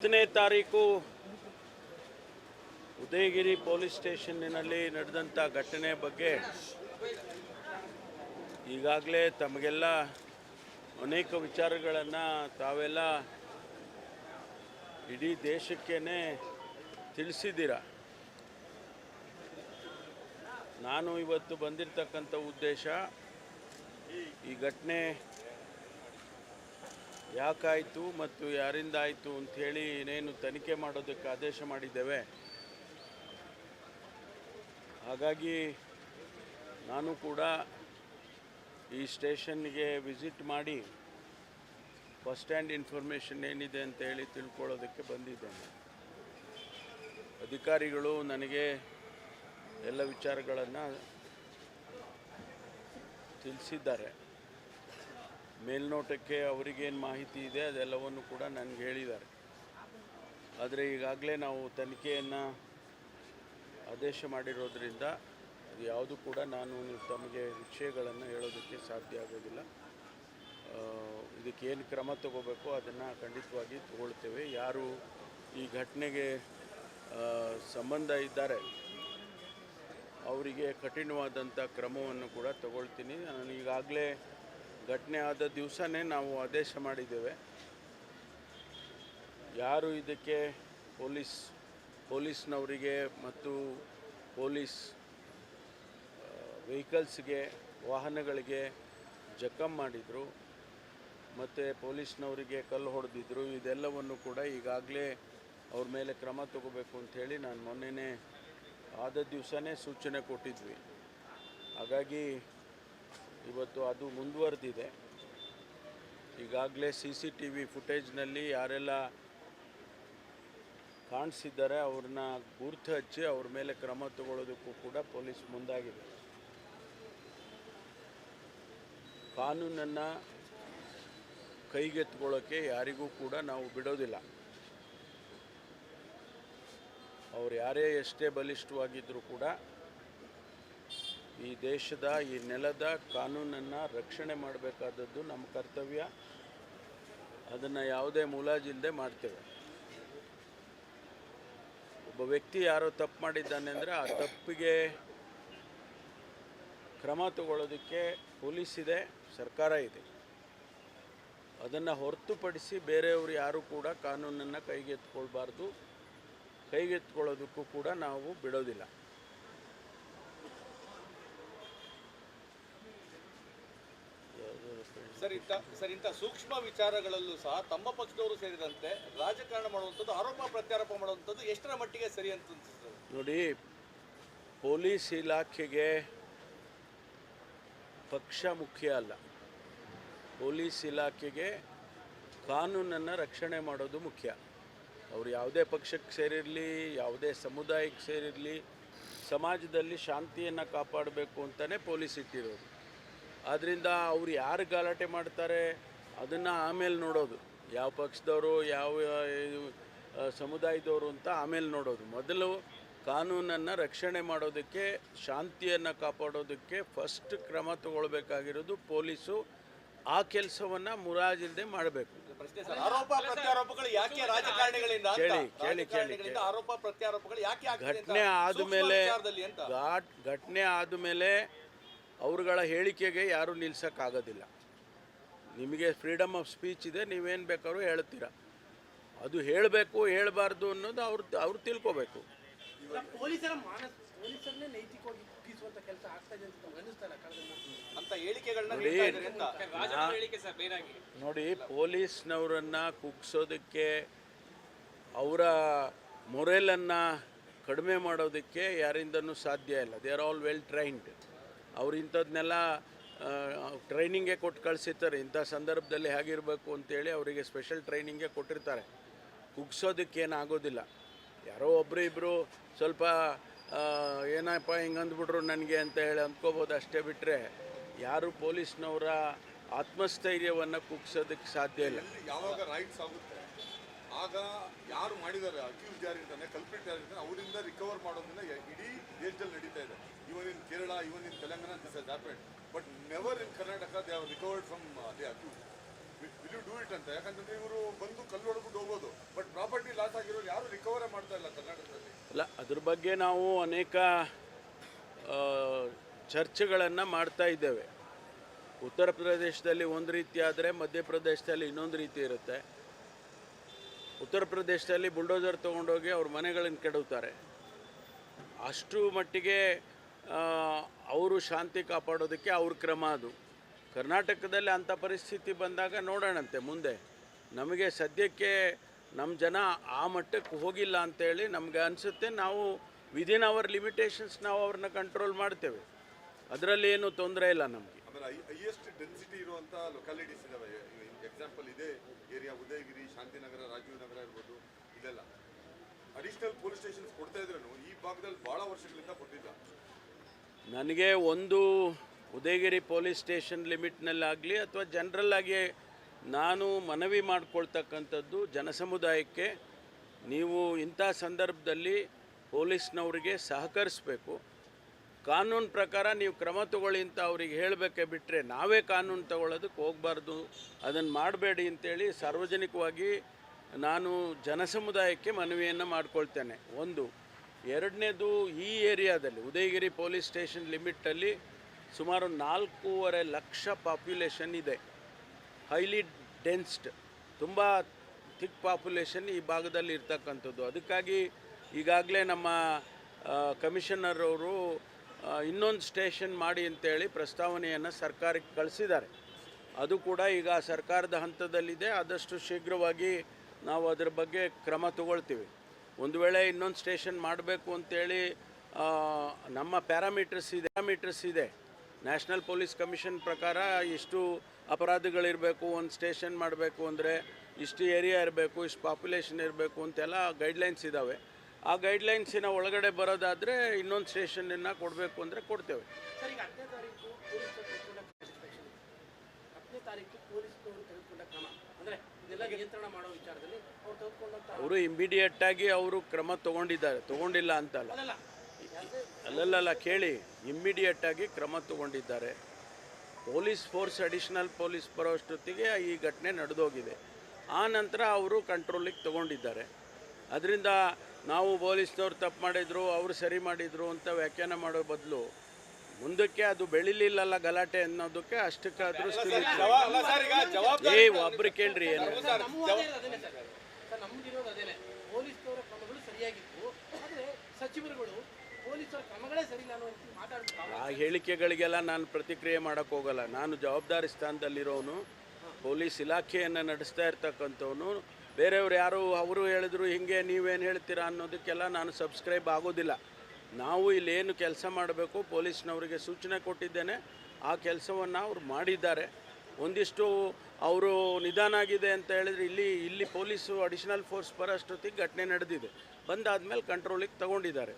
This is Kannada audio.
ಹತ್ತನೇ ತಾರೀಕು ಉದಯಗಿರಿ ಪೊಲೀಸ್ ಸ್ಟೇಷನ್ನಿನಲ್ಲಿ ನಡೆದಂಥ ಘಟನೆ ಬಗ್ಗೆ ಈಗಾಗಲೇ ತಮಗೆಲ್ಲ ಅನೇಕ ವಿಚಾರಗಳನ್ನು ತಾವೆಲ್ಲ ಇಡೀ ದೇಶಕ್ಕೇ ತಿಳಿಸಿದ್ದೀರ. ನಾನು ಇವತ್ತು ಬಂದಿರತಕ್ಕಂಥ ಉದ್ದೇಶ ಈ ಘಟನೆ ಯಾಕಾಯಿತು ಮತ್ತು ಯಾರಿಂದ ಆಯಿತು ಅಂಥೇಳಿ ಏನೇನು ತನಿಖೆ ಮಾಡೋದಕ್ಕೆ ಆದೇಶ ಮಾಡಿದ್ದೇವೆ. ಹಾಗಾಗಿ ನಾನು ಕೂಡ ಈ ಸ್ಟೇಷನ್ಗೆ ವಿಸಿಟ್ ಮಾಡಿ ಫಸ್ಟ್ ಹ್ಯಾಂಡ್ ಇನ್ಫಾರ್ಮೇಷನ್ ಏನಿದೆ ಅಂತ ಹೇಳಿ ತಿಳ್ಕೊಳ್ಳೋದಕ್ಕೆ ಬಂದಿದ್ದೇನೆ. ಅಧಿಕಾರಿಗಳು ನನಗೆ ಎಲ್ಲ ವಿಚಾರಗಳನ್ನು ತಿಳಿಸಿದ್ದಾರೆ. ಮೇಲ್ನೋಟಕ್ಕೆ ಅವರಿಗೇನು ಮಾಹಿತಿ ಇದೆ, ಅದೆಲ್ಲವನ್ನು ಕೂಡ ನನಗೆ ಹೇಳಿದ್ದಾರೆ. ಆದರೆ ಈಗಾಗಲೇ ನಾವು ತನಿಖೆಯನ್ನು ಆದೇಶ ಮಾಡಿರೋದ್ರಿಂದ ಯಾವುದು ಕೂಡ ನಾನು ತಮಗೆ ವಿಷಯಗಳನ್ನು ಹೇಳೋದಕ್ಕೆ ಸಾಧ್ಯ ಆಗೋದಿಲ್ಲ. ಇದಕ್ಕೇನು ಕ್ರಮ ತಗೋಬೇಕು ಅದನ್ನು ಖಂಡಿತವಾಗಿ ತಗೊಳ್ತೇವೆ. ಯಾರು ಈ ಘಟನೆಗೆ ಸಂಬಂಧ ಇದ್ದಾರೆ, ಅವರಿಗೆ ಕಠಿಣವಾದಂಥ ಕ್ರಮವನ್ನು ಕೂಡ ತಗೊಳ್ತೀನಿ. ನಾನು ಈಗಾಗಲೇ ಘಟನೆ ಆದ ದಿವಸನೇ ನಾವು ಆದೇಶ ಮಾಡಿದ್ದೇವೆ. ಯಾರು ಇದಕ್ಕೆ ಪೊಲೀಸ್, ಪೊಲೀಸ್ನವರಿಗೆ ಮತ್ತು ಪೊಲೀಸ್ ವೆಹಿಕಲ್ಸ್ಗೆ, ವಾಹನಗಳಿಗೆ ಜಖಂ ಮಾಡಿದರು, ಮತ್ತು ಪೊಲೀಸ್ನವರಿಗೆ ಕಲ್ಲು ಹೊಡೆದಿದ್ರು, ಇದೆಲ್ಲವನ್ನು ಕೂಡ ಈಗಾಗಲೇ ಅವ್ರ ಮೇಲೆ ಕ್ರಮ ತಗೋಬೇಕು ಅಂಥೇಳಿ ನಾನು ಮೊನ್ನೆನೇ ಆದ ದಿವಸನೇ ಸೂಚನೆ ಕೊಟ್ಟಿದ್ವಿ. ಹಾಗಾಗಿ ಇವತ್ತು ಅದು ಮುಂದುವರೆದಿದೆ. ಈಗಾಗಲೇ ಸಿ ಸಿ ಟಿ ವಿ ಫುಟೇಜ್ನಲ್ಲಿ ಯಾರೆಲ್ಲ ಕಾಣಿಸಿದ್ದಾರೆ, ಅವ್ರನ್ನ ಗುರ್ತು ಹಚ್ಚಿ ಅವ್ರ ಮೇಲೆ ಕ್ರಮ ತಗೊಳ್ಳೋದಕ್ಕೂ ಕೂಡ ಪೊಲೀಸ್ ಮುಂದಾಗಿದೆ. ಕಾನೂನನ್ನು ಕೈಗೆತ್ಕೊಳ್ಳೋಕ್ಕೆ ಯಾರಿಗೂ ಕೂಡ ನಾವು ಬಿಡೋದಿಲ್ಲ. ಅವ್ರು ಯಾರೇ ಎಷ್ಟೇ ಬಲಿಷ್ಠವಾಗಿದ್ದರೂ ಕೂಡ ದೇಶದ ಈ ನೆಲದ ಕಾನೂನನ್ನು ರಕ್ಷಣೆ ಮಾಡಬೇಕಾದದ್ದು ನಮ್ಮ ಕರ್ತವ್ಯ. ಅದನ್ನು ಯಾವುದೇ ಮುಲಾಜಿಲ್ಲದೆ ಮಾಡ್ತೇವೆ. ಒಬ್ಬ ವ್ಯಕ್ತಿ ಯಾರೋ ತಪ್ಪು ಮಾಡಿದ್ದಾನೆ ಅಂದರೆ ಆ ತಪ್ಪಿಗೆ ಕ್ರಮ ತಗೊಳ್ಳೋದಕ್ಕೆ ಪೊಲೀಸ್ ಇದೆ, ಸರ್ಕಾರ ಇದೆ. ಅದನ್ನು ಹೊರತುಪಡಿಸಿ ಬೇರೆಯವರು ಯಾರೂ ಕೂಡ ಕಾನೂನನ್ನು ಕೈಗೆತ್ಕೊಳ್ಬಾರ್ದು ಕೈಗೆತ್ಕೊಳ್ಳೋದಕ್ಕೂ ಕೂಡ ನಾವು ಬಿಡೋದಿಲ್ಲ. ಸರ್, ಇಂಥ ಸರ್, ಇಂಥ ಸೂಕ್ಷ್ಮ ವಿಚಾರಗಳಲ್ಲೂ ಸಹ ತಮ್ಮ ಪಕ್ಷದವರು ಸೇರಿದಂತೆ ರಾಜಕಾರಣ ಮಾಡುವಂಥದ್ದು, ಆರೋಪ ಪ್ರತ್ಯಾರೋಪ ಮಾಡುವಂಥದ್ದು ಎಷ್ಟರ ಮಟ್ಟಿಗೆ ಸರಿ ಅಂತ ನೋಡಿ, ಪೊಲೀಸ್ ಇಲಾಖೆಗೆ ಪಕ್ಷ ಮುಖ್ಯ ಅಲ್ಲ. ಪೊಲೀಸ್ ಇಲಾಖೆಗೆ ಕಾನೂನನ್ನು ರಕ್ಷಣೆ ಮಾಡೋದು ಮುಖ್ಯ. ಅವರು ಯಾವುದೇ ಪಕ್ಷಕ್ಕೆ ಸೇರಿರಲಿ, ಯಾವುದೇ ಸಮುದಾಯಕ್ಕೆ ಸೇರಿರಲಿ, ಸಮಾಜದಲ್ಲಿ ಶಾಂತಿಯನ್ನು ಕಾಪಾಡಬೇಕು ಅಂತಲೇ ಪೊಲೀಸ್ ಇಟ್ಟಿರೋದು. ಆದ್ದರಿಂದ ಅವ್ರು ಯಾರು ಗಲಾಟೆ ಮಾಡ್ತಾರೆ ಅದನ್ನು ಆಮೇಲೆ ನೋಡೋದು. ಯಾವ ಪಕ್ಷದವರು ಯಾವ ಸಮುದಾಯದವರು ಅಂತ ಆಮೇಲೆ ನೋಡೋದು. ಮೊದಲು ಕಾನೂನನ್ನು ರಕ್ಷಣೆ ಮಾಡೋದಕ್ಕೆ ಶಾಂತಿಯನ್ನು ಕಾಪಾಡೋದಕ್ಕೆ ಫಸ್ಟ್ ಕ್ರಮ ತಗೊಳ್ಬೇಕಾಗಿರೋದು ಪೊಲೀಸು. ಆ ಕೆಲಸವನ್ನು ಮುರಾಜಿಲ್ಲದೆ ಮಾಡಬೇಕು? ಕೇಳಿ, ಕೇಳಿ, ಕೇಳಿ, ಘಟನೆ ಆದಮೇಲೆ ಘಟನೆ ಆದಮೇಲೆ ಅವ್ರುಗಳ ಹೇಳಿಕೆಗೆ ಯಾರೂ ನಿಲ್ಸೋಕ್ಕಾಗೋದಿಲ್ಲ. ನಿಮಗೆ ಫ್ರೀಡಮ್ ಆಫ್ ಸ್ಪೀಚ್ ಇದೆ ನೀವೇನು ಬೇಕಾದ್ರೂ ಹೇಳ್ತೀರ. ಅದು ಹೇಳಬೇಕು ಹೇಳಬಾರ್ದು ಅನ್ನೋದು ಅವ್ರು ಅವ್ರು ತಿಳ್ಕೋಬೇಕು. ನೋಡಿ ಪೊಲೀಸ್ನವರನ್ನು ಕುಗ್ಸೋದಕ್ಕೆ ಅವರ ಮೊರೆಲನ್ನು ಕಡಿಮೆ ಮಾಡೋದಕ್ಕೆ ಯಾರಿಂದನೂ ಸಾಧ್ಯ ಇಲ್ಲ. They are all well trained ಅವ್ರು ಇಂಥದ್ನೆಲ್ಲ ಟ್ರೈನಿಂಗೇ ಕೊಟ್ಟು ಕಳಿಸಿರ್ತಾರೆ. ಇಂಥ ಸಂದರ್ಭದಲ್ಲಿ ಹೇಗಿರಬೇಕು ಅಂತೇಳಿ ಅವರಿಗೆ ಸ್ಪೆಷಲ್ ಟ್ರೈನಿಂಗೇ ಕೊಟ್ಟಿರ್ತಾರೆ. ಕುಗ್ಸೋದಕ್ಕೇನು ಆಗೋದಿಲ್ಲ. ಯಾರೋ ಒಬ್ಬರು ಇಬ್ಬರು ಸ್ವಲ್ಪ ಏನಪ್ಪ ಹಿಂಗೆ ಅಂದ್ಬಿಟ್ರು ನನಗೆ ಅಂತ ಹೇಳಿ ಅಂದ್ಕೋಬೋದು ಅಷ್ಟೇ ಬಿಟ್ಟರೆ ಯಾರು ಪೊಲೀಸ್ನವರ ಆತ್ಮಸ್ಥೈರ್ಯವನ್ನು ಕುಗ್ಸೋದಕ್ಕೆ ಸಾಧ್ಯ ಇಲ್ಲ. ಯಾವಾಗ ರೈಟ್ಸ್ ಆಗುತ್ತೆ? ಆಗ ಯಾರು ಮಾಡಿದ್ದಾರೆ? ಅಕ್ಯೂಸ್ ಯಾರಿರ್ತಾನೆ ಕಲ್ಪಿಟ್ ಯಾರಿರ್ತಾನೆ ಅವರಿಂದ ರಿಕವರ್ ಮಾಡೋದನ್ನ ಇಡೀ ದೇಶದಲ್ಲಿ ನಡೀತಾ ಇದೆ. ಇನ್ Kerala in Telangana has happened but never in Karnataka they ಯಾವ recovered from the accused will you do it ಅಂತ? ಯಾಕಂತಂದ್ರೆ ಇವರು ಬಂದು ಕಲ್ಲು ಹೊಡ್ಬಿಟ್ಟು ಹೋಗೋದು. ಬಟ್ ಪ್ರಾಪರ್ಟಿ ಲಾಸ್ ಆಗಿರೋರು ಯಾರು ರಿಕವರ್ ಮಾಡ್ತಾ ಇಲ್ಲ ಕರ್ನಾಟಕದಲ್ಲಿ. ಅಲ್ಲ, ಅದ್ರ ಬಗ್ಗೆ ನಾವು ಅನೇಕ ಚರ್ಚೆಗಳನ್ನು ಮಾಡ್ತಾ ಇದ್ದೇವೆ. ಉತ್ತರ ಪ್ರದೇಶದಲ್ಲಿ ಒಂದು ರೀತಿ ಆದರೆ ಮಧ್ಯಪ್ರದೇಶದಲ್ಲಿ ಇನ್ನೊಂದು ರೀತಿ ಇರುತ್ತೆ. ಉತ್ತರ ಪ್ರದೇಶದಲ್ಲಿ ಬುಲ್ಡೋಸರ್ ತೊಗೊಂಡೋಗಿ ಅವ್ರ ಮನೆಗಳನ್ನು ಕೆಡವುತ್ತಾರೆ ಅಷ್ಟು ಮಟ್ಟಿಗೆ ಅವರು ಶಾಂತಿ ಕಾಪಾಡೋದಕ್ಕೆ ಅವ್ರ ಕ್ರಮ ಅದು. ಕರ್ನಾಟಕದಲ್ಲಿ ಅಂಥ ಪರಿಸ್ಥಿತಿ ಬಂದಾಗ ನೋಡೋಣಂತೆ ಮುಂದೆ. ನಮಗೆ ಸದ್ಯಕ್ಕೆ ನಮ್ಮ ಜನ ಆ ಮಟ್ಟಕ್ಕೆ ಹೋಗಿಲ್ಲ ಅಂತೇಳಿ ನಮಗೆ ಅನಿಸುತ್ತೆ. ನಾವು ವಿದಿನ್ ಅವರ್ ಲಿಮಿಟೇಷನ್ಸ್ ನಾವು ಅವ್ರನ್ನ ಕಂಟ್ರೋಲ್ ಮಾಡ್ತೇವೆ. ಅದರಲ್ಲಿ ಏನು ತೊಂದರೆ ಇಲ್ಲ ನಮಗೆ. ಹೈಯೆಸ್ಟ್ ಡೆನ್ಸಿಟಿ ಇರುವಂತ ಲೊಕ್ಯಾಲಿಟೀಸ್ ಇದಾವೆ. ಎಕ್ಸಾಂಪಲ್ ಇದೆ, ಏರಿಯಾ ಉದಯಗಿರಿ, ಶಾಂತಿನಗರ, ರಾಜೀವ್ ನಗರ ಇರ್ಬೋದು, ಇದೆಲ್ಲ. ಅಡಿಷನಲ್ ಪೊಲೀಸ್ ಸ್ಟೇಷನ್ಸ್ ಕೊಡ್ತಾ ಇದ್ರು ಈ ಭಾಗದಲ್ಲಿ ಬಹಳ ವರ್ಷಗಳಿಂದ ಕೊಟ್ಟಿಲ್ಲ. ನನಗೆ ಒಂದು ಉದಯಗಿರಿ ಪೊಲೀಸ್ ಸ್ಟೇಷನ್ ಲಿಮಿಟ್ನಲ್ಲಾಗಲಿ ಅಥವಾ ಜನರಲ್ ಆಗಿ ನಾನು ಮನವಿ ಮಾಡಿಕೊಳ್ತಕ್ಕಂಥದ್ದು ಜನಸಮುದಾಯಕ್ಕೆ. ನೀವು ಇಂಥ ಸಂದರ್ಭದಲ್ಲಿ ಪೊಲೀಸ್ನವರಿಗೆ ಸಹಕರಿಸಬೇಕು. ಕಾನೂನು ಪ್ರಕಾರ ನೀವು ಕ್ರಮ ತಗೊಳ್ಳಿ ಅಂತ ಅವ್ರಿಗೆ ಹೇಳಬೇಕೆ ಬಿಟ್ಟರೆ ನಾವೇ ಕಾನೂನು ತಗೊಳ್ಳೋದಕ್ಕೆ ಹೋಗಬಾರ್ದು. ಅದನ್ನು ಮಾಡಬೇಡಿ ಅಂತೇಳಿ ಸಾರ್ವಜನಿಕವಾಗಿ ನಾನು ಜನಸಮುದಾಯಕ್ಕೆ ಮನವಿಯನ್ನು ಮಾಡಿಕೊಳ್ತೇನೆ. ಒಂದು ಎರಡನೇದು ಈ ಏರಿಯಾದಲ್ಲಿ, ಉದಯಗಿರಿ ಪೊಲೀಸ್ ಸ್ಟೇಷನ್ ಲಿಮಿಟಲ್ಲಿ ಸುಮಾರು ನಾಲ್ಕೂವರೆ ಲಕ್ಷ ಪಾಪ್ಯುಲೇಷನ್ ಇದೆ. ಹೈಲಿ ಡೆನ್ಸ್ಡ್, ತುಂಬ ಥಿಕ್ ಪಾಪ್ಯುಲೇಷನ್ ಈ ಭಾಗದಲ್ಲಿ ಇರ್ತಕ್ಕಂಥದ್ದು. ಅದಕ್ಕಾಗಿ ಈಗಾಗಲೇ ನಮ್ಮ ಕಮಿಷನರ್ ಅವರು ಇನ್ನೊಂದು ಸ್ಟೇಷನ್ ಮಾಡಿ ಅಂತೇಳಿ ಪ್ರಸ್ತಾವನೆಯನ್ನು ಸರ್ಕಾರಕ್ಕೆ ಕಳಿಸಿದ್ದಾರೆ. ಅದು ಕೂಡ ಈಗ ಸರ್ಕಾರದ ಹಂತದಲ್ಲಿದೆ. ಆದಷ್ಟು ಶೀಘ್ರವಾಗಿ ನಾವು ಅದರ ಬಗ್ಗೆ ಕ್ರಮ ತಗೊಳ್ತೀವಿ. ಒಂದು ವೇಳೆ ಇನ್ನೊಂದು ಸ್ಟೇಷನ್ ಮಾಡಬೇಕು ಅಂತೇಳಿ ನಮ್ಮ ಪ್ಯಾರಾಮೀಟರ್ಸ್ ಇದೆ ಪ್ಯಾರಾಮೀಟರ್ಸ್ ಇದೆ. ನ್ಯಾಷನಲ್ ಪೊಲೀಸ್ ಕಮಿಷನ್ ಪ್ರಕಾರ ಇಷ್ಟು ಅಪರಾಧಗಳಿರಬೇಕು, ಒಂದು ಸ್ಟೇಷನ್ ಮಾಡಬೇಕು ಅಂದರೆ ಇಷ್ಟು ಏರಿಯಾ ಇರಬೇಕು, ಇಷ್ಟು ಪಾಪ್ಯುಲೇಷನ್ ಇರಬೇಕು ಅಂತೆಲ್ಲ ಗೈಡ್ಲೈನ್ಸ್ ಇದ್ದಾವೆ ಆ ಗೈಡ್ಲೈನ್ಸಿನ ಒಳಗಡೆ ಬರೋದಾದರೆ ಇನ್ನೊಂದು ಸ್ಟೇಷನನ್ನು ಕೊಡಬೇಕು ಅಂದರೆ ಕೊಡ್ತೇವೆ. ತಾರೀಕು ಪೊಲೀಸ್ ಕ್ರಮ. ಅಂದರೆ ಇದೆಲ್ಲ ನಿಯಂತ್ರಣ ಆಗಿ ಅವ್ರು ಅವರು ಅವರು ಕ್ರಮ ತಗೊಂಡಿದ್ದಾರೆ. ತಗೊಂಡಿಲ್ಲ ಅಂತಲ್ಲ. ಅಲ್ಲಲ್ಲ. ಕೇಳಿ. ಇಮ್ಮಿಡಿಯೇಟಾಗಿ ಕ್ರಮ ತಗೊಂಡಿದ್ದಾರೆ. ಪೊಲೀಸ್ ಫೋರ್ಸ್ ಅಡಿಷನಲ್ ಪೊಲೀಸ್ ಬರೋಷ್ಟೊತ್ತಿಗೆ ಈ ಘಟನೆ ನಡೆದೋಗಿದೆ. ಆ ನಂತರ ಅವರು ಕಂಟ್ರೋಲಿಗೆ ತಗೊಂಡಿದ್ದಾರೆ. ಅದರಿಂದ ನಾವು ಪೊಲೀಸ್ನವ್ರು ತಪ್ಪು ಮಾಡಿದ್ರು ಅವರು ಸರಿ ಮಾಡಿದ್ರು ಅಂತ ವ್ಯಾಖ್ಯಾನ ಮಾಡೋ ಬದಲು ಮುಂದಕ್ಕೆ ಅದು ಬೆಳಿಲಿಲ್ಲಲ್ಲ ಗಲಾಟೆ ಅನ್ನೋದಕ್ಕೆ ಅಷ್ಟಕ್ಕಾದ್ರೂ ಸ್ಥಿತಿ ಜವಾ- ಸರ್ ಈಗ ಜವಾಬ್ದಾರಿ ಏ ಒಬ್ರು ಕೇಳ್ರಿ ಏನು? ಆ ಹೇಳಿಕೆಗಳಿಗೆಲ್ಲ ನಾನು ಪ್ರತಿಕ್ರಿಯೆ ಮಾಡೋಕ್ಕೆ ಹೋಗಲ್ಲ. ನಾನು ಜವಾಬ್ದಾರಿ ಸ್ಥಾನದಲ್ಲಿರೋನು ಪೊಲೀಸ್ ಇಲಾಖೆಯನ್ನು ನಡೆಸ್ತಾ ಇರ್ತಕ್ಕಂಥವ್ನು. ಬೇರೆಯವ್ರು ಯಾರು ಅವರು ಹೇಳಿದ್ರು ಹಿಂಗೆ ನೀವೇನು ಹೇಳ್ತೀರಾ ಅನ್ನೋದಕ್ಕೆಲ್ಲ ನಾನು ಸಬ್ಸ್ಕ್ರೈಬ್ ಆಗೋದಿಲ್ಲ. ನಾವು ಇಲ್ಲಿ ಏನು ಕೆಲಸ ಮಾಡಬೇಕು, ಪೊಲೀಸ್ನವರಿಗೆ ಸೂಚನೆ ಕೊಟ್ಟಿದ್ದೇನೆ. ಆ ಕೆಲಸವನ್ನು ಅವರು ಮಾಡಿದ್ದಾರೆ. ಒಂದಿಷ್ಟು ಅವರು ನಿಧಾನ ಆಗಿದೆ ಅಂತ ಹೇಳಿದ್ರೆ ಇಲ್ಲಿ ಇಲ್ಲಿ ಪೊಲೀಸು ಅಡಿಷನಲ್ ಫೋರ್ಸ್ ಬರೋಷ್ಟೊತ್ತಿಗೆ ಘಟನೆ ನಡೆದಿದೆ. ಬಂದಾದ್ಮೇಲೆ ಕಂಟ್ರೋಲಿಗೆ ತಗೊಂಡಿದ್ದಾರೆ.